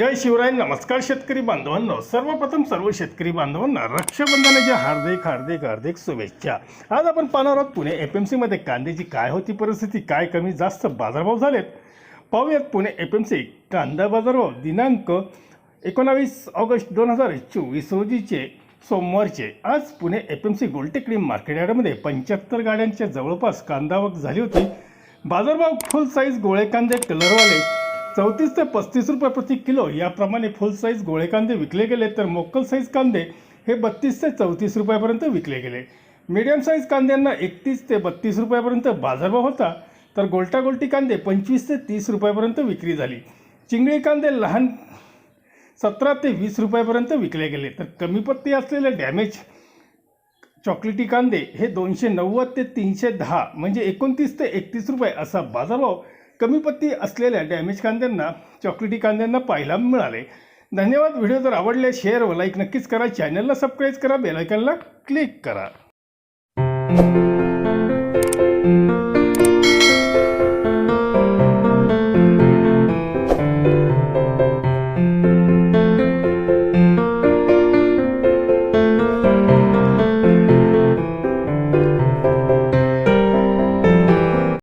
जय शिवराय नमस्कार शेतकरी बांधवांनो. सर्वप्रथम सर्व शेतकरी बांधवांना रक्षाबंधनाच्या हार्दिक हार्दिक हार्दिक शुभेच्छा. आज आपण पाहणार आहोत पुणे एफ एम सीमध्ये कांद्याची काय होती परिस्थिती काय कमी जास्त बाजारभाव झालेत. पाहूयात पुणे एफ एम सी कांदा बाजारभाव दिनांक एकोणावीस ऑगस्ट दोन हजार चोवीस रोजीचे सोमवारचे. आज Pune F M C Gultekdi market यार्डमध्ये पंच्याहत्तर गाड्यांच्या जवळपास कांदा झाली होती. बाजारभाव फुल साईज गोळे कांदे कलरवाले चौतीस ते पस्तीस रुपये प्रति किलो. याप्रमाणे फुल साईज गोळे कांदे विकले गेले तर मोकल साईज कांदे हे बत्तीस ते चौतीस रुपयापर्यंत विकले गेले. मीडियम साईज कांद्यांना एकतीस ते बत्तीस रुपयापर्यंत बाजारभाव होता. तर गोलटा गोलटी कांदे पंचवीस ते तीस रुपयापर्यंत विक्री झाली. चिंगळी कांदे लहान सतरा ते वीस रुपयापर्यंत विकले गेले. तर कमी पत्ती असलेले डॅमेज चॉकलेटी कांदे हे दोनशे नव्वद ते तीनशे दहा म्हणजे एकोणतीस ते एकतीस रुपये असा बाजारभाव कमी पत्ती असलेल्या डॅमेज कांद्यांना चॉकलेटी कांद्यांना पाहायला मिळाले. धन्यवाद. व्हिडिओ जर आवडले शेअर व लाईक नक्कीच करा. चॅनलला सबस्क्राईब करा. बेलायकनला क्लिक करा.